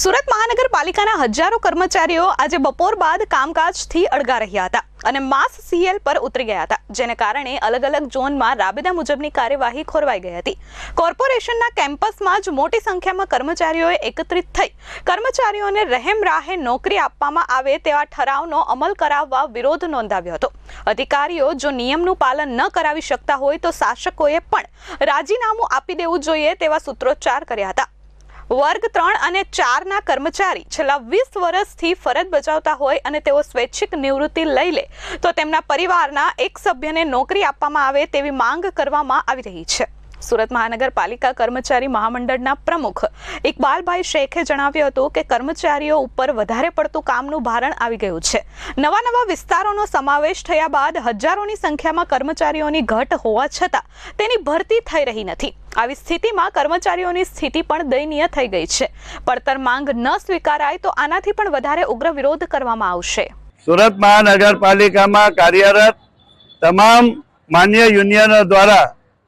સુરત મહાનગરપાલિકાના હજારો કર્મચારીઓ આજે બપોર બાદ કામકાજથી અળગા રહ્યા હતા અને માસ સીએલ પર ઉતરી ગયા હતા, જેને કારણે અલગ અલગ ઝોનમાં રાબેતા મુજબની કાર્યવાહી ખોરવાઈ ગઈ હતી. કોર્પોરેશનના કેમ્પસમાં જ મોટી સંખ્યામાં કર્મચારીઓએ એકત્રિત થઈ કર્મચારીઓને રહેમ રાહે નોકરી આપવામાં આવે તેવા ઠરાવનો અમલ કરાવવા વિરોધ નોંધાવ્યો હતો. અધિકારીઓ જો નિયમનું પાલન ન કરાવી શકતા હોય તો શાસકોએ પણ રાજીનામું આપી દેવું જોઈએ તેવા સૂત્રોચ્ચાર કર્યા હતા. વર્ગ ત્રણ અને ચારના કર્મચારી છેલ્લા વીસ વર્ષથી ફરજ બજાવતા હોય અને તેઓ સ્વૈચ્છિક નિવૃત્તિ લઈ લે, તો તેમના પરિવારના એક સભ્યને નોકરી આપવામાં આવે તેવી માંગ કરવામાં આવી રહી છે. સુરત મહાનગરપાલિકા કર્મચારી મહામંડળના પ્રમુખ ઇકબાલભાઈ શેખે જણાવ્યું હતું કે કર્મચારીઓ ઉપર વધારે પડતું કામનું ભારણ આવી ગયું છે. નવા નવા વિસ્તારોનો સમાવેશ થયા બાદ હજારોની સંખ્યામાં કર્મચારીઓની ઘટ હોવા છતાં તેની ભરતી થઈ રહી નથી. આવી સ્થિતિમાં કર્મચારીઓની સ્થિતિ પણ દયનીય થઈ ગઈ છે. પડતર માંગ ન સ્વીકારાય તો આનાથી પણ વધારે ઉગ્ર વિરોધ કરવામાં આવશે. સુરત મહાનગરપાલિકામાં કાર્યરત તમામ માન્ય યુનિયનો દ્વારા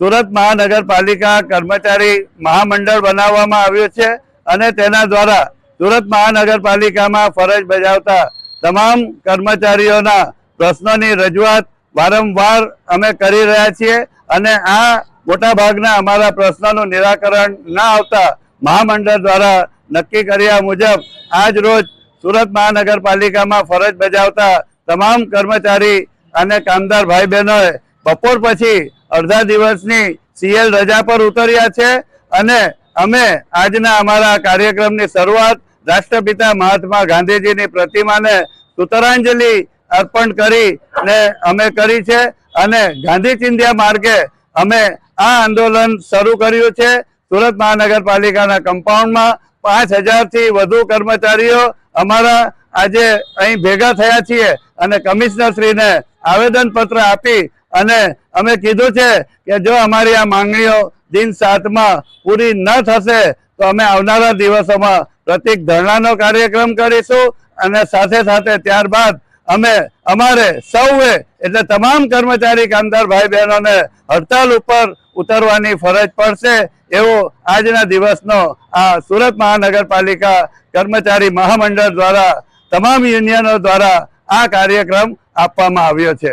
સુરત મહાનગરપાલિકા કર્મચારી મહામંડળ બનાવવામાં આવ્યું છે અને તેના દ્વારા સુરત મહાનગરપાલિકામાં ફરજ બજાવતા તમામ કર્મચારીઓના પ્રશ્નોની રજૂઆત વારંવાર અમે કરી રહ્યા છીએ અને આ મોટાભાગના અમારા પ્રશ્નોનું નિરાકરણ ન આવતા મહામંડળ દ્વારા નક્કી કર્યા મુજબ આજ રોજ સુરત મહાનગરપાલિકામાં ફરજ બજાવતા તમામ કર્મચારી અને કામદાર ભાઈ બહેનોએ બપોર પછી અડધા દિવસની સીએલ રજા પર ઉતર્યા છે અને અમે આજના અમારા કાર્યક્રમની શરૂઆત રાષ્ટ્રપિતા મહાત્મા ગાંધીજીની પ્રતિમાને સુતરાંજલિ અર્પણ કરી ને અમે કરી છે અને ગાંધી ચિંધ્યા માર્ગે અમે આ આંદોલન શરૂ કર્યું છે. સુરત મહાનગરપાલિકાના કમ્પાઉન્ડમાં પાંચ હજારથી વધુ કર્મચારીઓ અમારા આજે અહીં ભેગા થયા છીએ અને કમિશનરશ્રીને આવેદનપત્ર આપી અને અમે કીધું છે કે જો અમારી આ માંગણીઓ દિન સાતમાં પૂરી ન થશે, તો અમે આવનારા દિવસોમાં પ્રતિક ધરણાનો કાર્યક્રમ કરીશું અને સાથે સાથે ત્યારબાદ અમે અમારે સૌએ, એટલે તમામ કર્મચારી કામદાર ભાઈ બહેનોને હડતાલ ઉપર ઉતરવાની ફરજ પડશે એવો આજના દિવસનો આ સુરત મહાનગરપાલિકા કર્મચારી મહામંડળ દ્વારા, તમામ યુનિયનો દ્વારા આ કાર્યક્રમ આપવામાં આવ્યો છે.